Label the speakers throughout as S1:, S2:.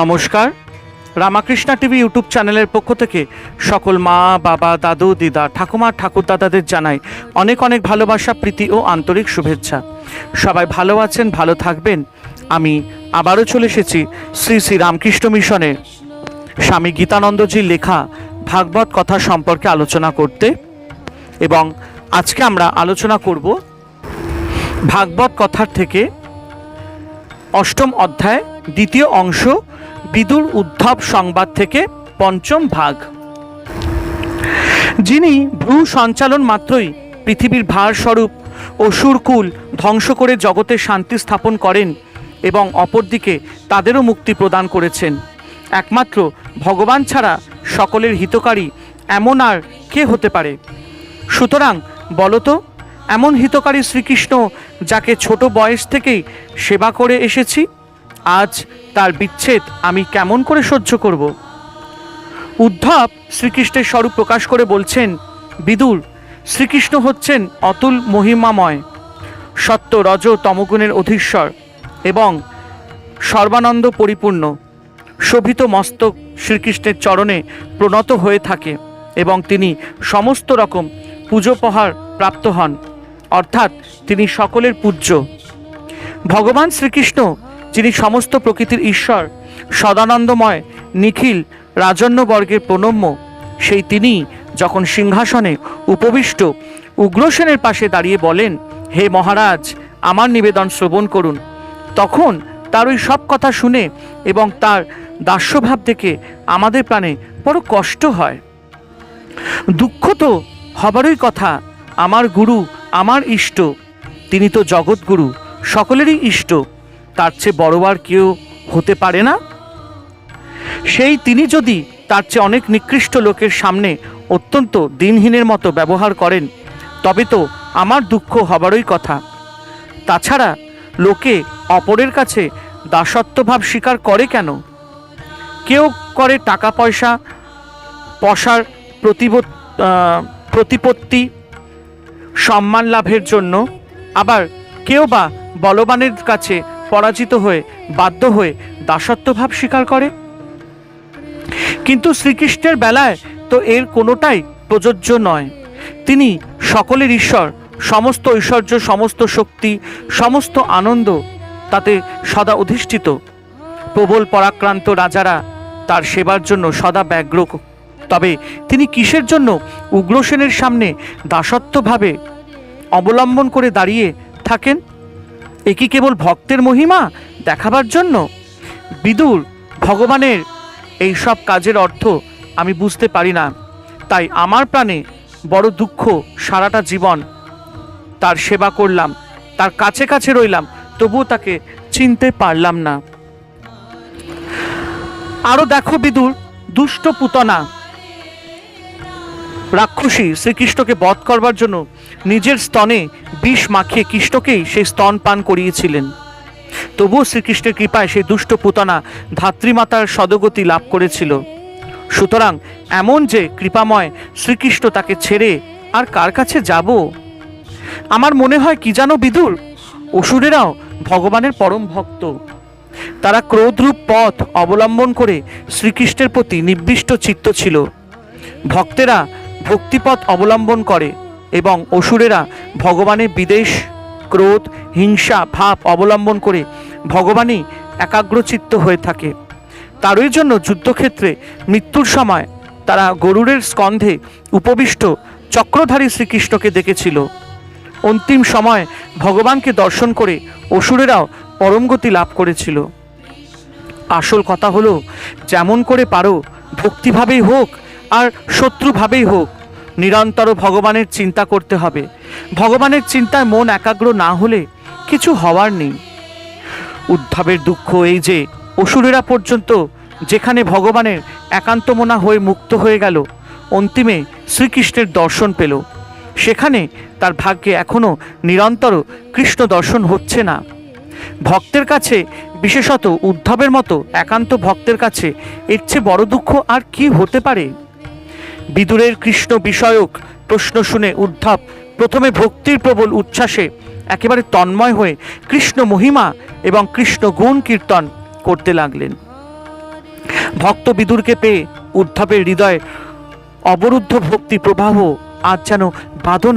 S1: নমস্কার Ramakrishna TV YouTube চ্যানেলের পক্ষ থেকে সকল মা বাবা দাদু দিদা ঠাকুমা ঠাকুরদাদাদের জানাই অনেক অনেক ভালোবাসা প্রীতি ও আন্তরিক শুভেচ্ছা সবাই ভালো আছেন ভালো থাকবেন আমি আবারও চলে এসেছি শ্রী শ্রী রামকৃষ্ণ মিশনে স্বামী গীতানন্দজির লেখা ভাগবত কথা সম্পর্কে আলোচনা করতে এবং আজকে আমরা আলোচনা করব ভাগবত কথার থেকে অষ্টম অধ্যায় দ্বিতীয় অংশ বিদুর উদ্ধব সংবাদ থেকে পঞ্চম ভাগ যিনি ভ্রু সঞ্চালন মাত্রই পৃথিবীর ভারস্বরূপ অসুরকুল ধ্বংস করে জগতে শান্তি স্থাপন করেন এবং অপরদিকে তাদেরও মুক্তি প্রদান করেছেন একমাত্র ভগবান ছাড়া সকলের হিতকারী এমন আর কে হতে পারে সুতরাং বলতো এমন হিতকারী শ্রীকৃষ্ণ যাকে ছোট বয়স থেকেই সেবা করে এসেছি আজ তার বিচ্ছেদ আমি কেমন করে সহ্য করব উদ্ধব শ্রীকৃষ্ণের স্বরূপ প্রকাশ করে বলছেন বিদুর শ্রীকৃষ্ণ হচ্ছেন অতুল মহিমাময় সত্য রজ তমগুণের অধীশ্বর এবং সর্বানন্দ পরিপূর্ণ শোভিত মস্তক শ্রীকৃষ্ণের চরণে প্রণত হয়ে থাকে এবং তিনি সমস্ত রকম পুজোপহার প্রাপ্ত হন অর্থাৎ তিনি সকলের পূজ্য ভগবান শ্রীকৃষ্ণ যিনি সমস্ত প্রকৃতির ঈশ্বর সদানন্দময় নিখিল রাজন্যবর্গের প্রণম্য সেই তিনি যখন সিংহাসনে উপবিষ্ট উগ্রসেনের পাশে দাঁড়িয়ে বলেন হে মহারাজ আমার নিবেদন শ্রবণ করুন তখন তার ওই সব কথা শুনে এবং তার দাস্যভাব দেখে আমাদের প্রাণে বড় কষ্ট হয় দুঃখ তো হবারই কথা আমার গুরু আমার ইষ্ট তিনি তো জগৎগুরু সকলেরই ইষ্ট তার চেয়ে বড় আর কেউ হতে পারে না সেই তিনি যদি তার চেয়ে অনেক নিকৃষ্ট লোকের সামনে অত্যন্ত দিনহীনের মতো ব্যবহার করেন তবে তো আমার দুঃখ হবারই কথা তাছাড়া লোকে অপরের কাছে দাসত্বভাব স্বীকার করে কেন কেউ করে টাকা পয়সা পশার প্রতিপত্তি সম্মান লাভের জন্য আবার কেউ বা বলবানের কাছে পরাজিত হয়ে বাধ্য হয়ে দাসত্বভাব স্বীকার করে কিন্তু শ্রীকৃষ্ণের বেলায় তো এর কোনোটাই প্রযোজ্য নয় তিনি সকলের ঈশ্বর সমস্ত ঐশ্বর্য সমস্ত শক্তি সমস্ত আনন্দ তাতে সদা অধিষ্ঠিত প্রবল পরাক্রান্ত রাজারা তার সেবার জন্য সদা ব্যগ্র তবে তিনি কিসের জন্য উগ্রসেনের সামনে দাসত্বভাবে অবলম্বন করে দাঁড়িয়ে থাকেন এ কি কেবল ভক্তের মহিমা দেখাবার জন্য বিদুর ভগবানের এই সব কাজের অর্থ আমি বুঝতে পারি না তাই আমার প্রাণে বড় দুঃখ সারাটা জীবন তার সেবা করলাম তার কাছে কাছে রইলাম তবুও তাকে চিনতে পারলাম না আরও দেখো বিদুর দুষ্ট পুতনা রাক্ষসী শ্রীকৃষ্ণকে বধ করবার জন্য নিজের স্তনে বিষ মাখিয়ে কৃষ্ণকেই সেই স্তন পান করিয়েছিলেন তবুও শ্রীকৃষ্ণের কৃপায় সেই দুষ্ট পুতানা ধাত্রীমাতার সদগতি লাভ করেছিল সুতরাং এমন যে কৃপাময় শ্রীকৃষ্ণ তাকে ছেড়ে আর কার কাছে যাব আমার মনে হয় কি জানো বিদুর অসুরেরাও ভগবানের পরম ভক্ত তারা ক্রোধরূপ পথ অবলম্বন করে শ্রীকৃষ্ণের প্রতি নিবিষ্ট চিত্ত ছিল ভক্তেরা ভক্তিপথ অবলম্বন করে এবং অসুরেরা ভগবানের বিদেশ ক্রোধ হিংসা ভাব অবলম্বন করে ভগবানই একাগ্রচিত্ত হয়ে থাকে তারই জন্য যুদ্ধক্ষেত্রে মৃত্যুর সময় তারা গরুরের স্কন্ধে উপবিষ্ট চক্রধারী শ্রীকৃষ্ণকে দেখেছিল অন্তিম সময় ভগবানকে দর্শন করে অসুরেরাও পরমগতি লাভ করেছিল আসল কথা হলো যেমন করে পারো ভক্তিভাবেই হোক আর শত্রুভাবেই হোক নিরন্তর ভগবানের চিন্তা করতে হবে ভগবানের চিন্তায় মন একাগ্র না হলে কিছু হওয়ার নেই উদ্ধবের দুঃখ এই যে অসুরেরা পর্যন্ত যেখানে ভগবানের একান্তমনা হয়ে মুক্ত হয়ে গেল অন্তিমে শ্রীকৃষ্ণের দর্শন পেল সেখানে তার ভাগ্যে এখনও নিরন্তর কৃষ্ণ দর্শন হচ্ছে না ভক্তের কাছে বিশেষত উদ্ধবের মতো একান্ত ভক্তের কাছে এর চেয়ে বড় দুঃখ আর কি হতে পারে বিদুরের কৃষ্ণ বিষয়ক প্রশ্ন শুনে উদ্ধব প্রথমে ভক্তির প্রবল উচ্ছ্বাসে একেবারে তন্ময় হয়ে কৃষ্ণ মহিমা এবং কৃষ্ণ গুণ কীর্তন করতে লাগলেন ভক্ত বিদুরকে পেয়ে উদ্ধবের হৃদয়ে অবরুদ্ধ ভক্তি প্রবাহ আজ যেন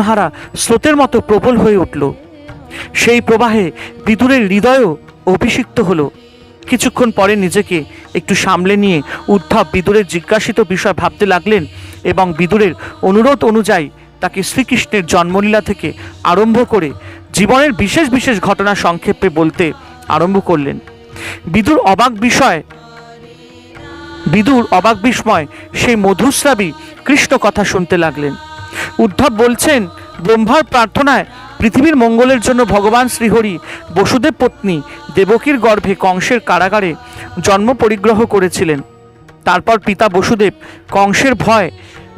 S1: হারা স্রোতের মতো প্রবল হয়ে উঠল সেই প্রবাহে বিদুরের হৃদয়ও অভিষিক্ত হলো কিছুক্ষণ পরে নিজেকে একটু সামলে নিয়ে উদ্ধব বিদুরের জিজ্ঞাসিত বিষয় ভাবতে লাগলেন এবং বিদুরের অনুরোধ অনুযায়ী তাকে শ্রীকৃষ্ণের জন্মলীলা থেকে আরম্ভ করে জীবনের বিশেষ বিশেষ ঘটনা সংক্ষেপে বলতে আরম্ভ করলেন বিদুর অবাক বিষয় বিদুর অবাক বিস্ময় সেই মধুশ্রাবী কৃষ্ণ কথা শুনতে লাগলেন উদ্ধব বলছেন ব্রহ্মার প্রার্থনায় পৃথিবীর মঙ্গলের জন্য ভগবান শ্রীহরি বসুদেব পত্নী দেবকীর গর্ভে কংসের কারাগারে জন্ম পরিগ্রহ করেছিলেন তারপর পিতা বসুদেব কংসের ভয়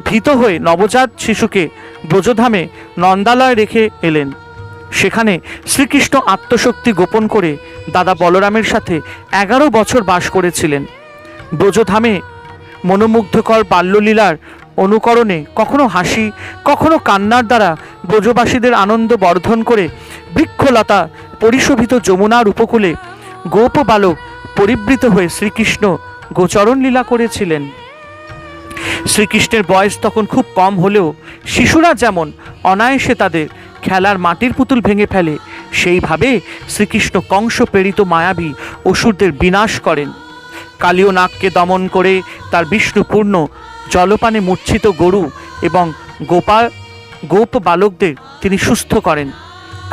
S1: ভীত হয়ে নবজাত শিশুকে ব্রজধামে নন্দালয় রেখে এলেন সেখানে শ্রীকৃষ্ণ আত্মশক্তি গোপন করে দাদা বলরামের সাথে এগারো বছর বাস করেছিলেন ব্রজধামে মনোমুগ্ধকর বাল্যলীলার অনুকরণে কখনো হাসি কখনো কান্নার দ্বারা ব্রজবাসীদের আনন্দ বর্ধন করে বৃক্ষলতা পরিশোভিত যমুনার উপকূলে গোপ বালক পরিবৃত হয়ে শ্রীকৃষ্ণ গোচরণ লীলা করেছিলেন শ্রীকৃষ্ণের বয়স তখন খুব কম হলেও শিশুরা যেমন অনায়াসে তাদের খেলার মাটির পুতুল ভেঙে ফেলে সেইভাবে শ্রীকৃষ্ণ কংস প্রেরিত মায়াবী অসুরদের বিনাশ করেন কালীয় নাগকে দমন করে তার বিষ্ণুপূর্ণ জলপানে মূর্ছিত গরু এবং গোপা গোপ বালকদের তিনি সুস্থ করেন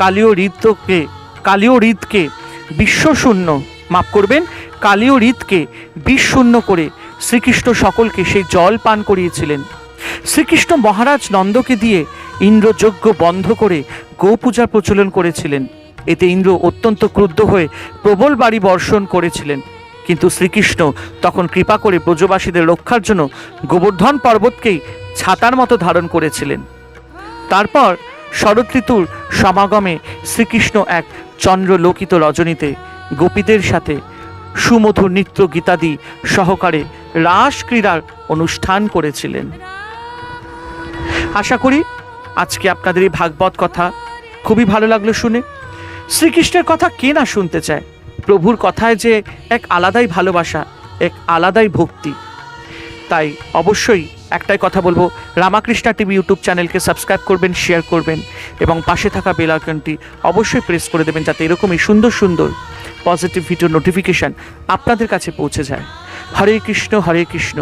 S1: কালীয় হৃদকে কালীয় হৃদকে বিশ্বশূন্য মাফ করবেন কালীয় হৃদকে বিশ্বশূন্য করে শ্রীকৃষ্ণ সকলকে সেই জল পান করিয়েছিলেন শ্রীকৃষ্ণ মহারাজ নন্দকে দিয়ে ইন্দ্রযজ্ঞ বন্ধ করে গোপূজার প্রচলন করেছিলেন এতে ইন্দ্র অত্যন্ত ক্রুদ্ধ হয়ে প্রবল বাড়ি বর্ষণ করেছিলেন কিন্তু শ্রীকৃষ্ণ তখন কৃপা করে ব্রজবাসীদের রক্ষার জন্য গোবর্ধন পর্বতকেই ছাতার মতো ধারণ করেছিলেন তারপর শরৎ ঋতুর সমাগমে শ্রীকৃষ্ণ এক চন্দ্রলোকিত রজনীতে গোপীদের সাথে সুমধুর নৃত্য গীতাদি সহকারে রাস ক্রীড়ার অনুষ্ঠান করেছিলেন আশা করি আজকে আপনাদের এই ভাগবত কথা খুবই ভালো লাগলো শুনে শ্রীকৃষ্ণের কথা কে না শুনতে চায় প্রভুর কথায় যে এক আলাদাই ভালোবাসা এক আলাদাই ভক্তি তাই অবশ্যই একটাই কথা বলবো রামাকৃষ্ণা টিভি ইউটিউব চ্যানেলকে সাবস্ক্রাইব করবেন শেয়ার করবেন এবং পাশে থাকা বেল আইকনটি অবশ্যই প্রেস করে দেবেন যাতে এরকমই সুন্দর সুন্দর পজিটিভ ভিডিও নোটিফিকেশান আপনাদের কাছে পৌঁছে যায় হরে কৃষ্ণ হরে কৃষ্ণ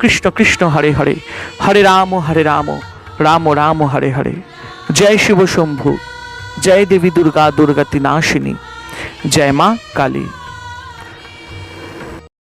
S1: কৃষ্ণ কৃষ্ণ হরে হরে হরে রাম হরে রাম রাম রাম হরে হরে জয় শিব শম্ভু জয় দেবী দুর্গা দুর্গাতি নাশিনী জয় মা কালী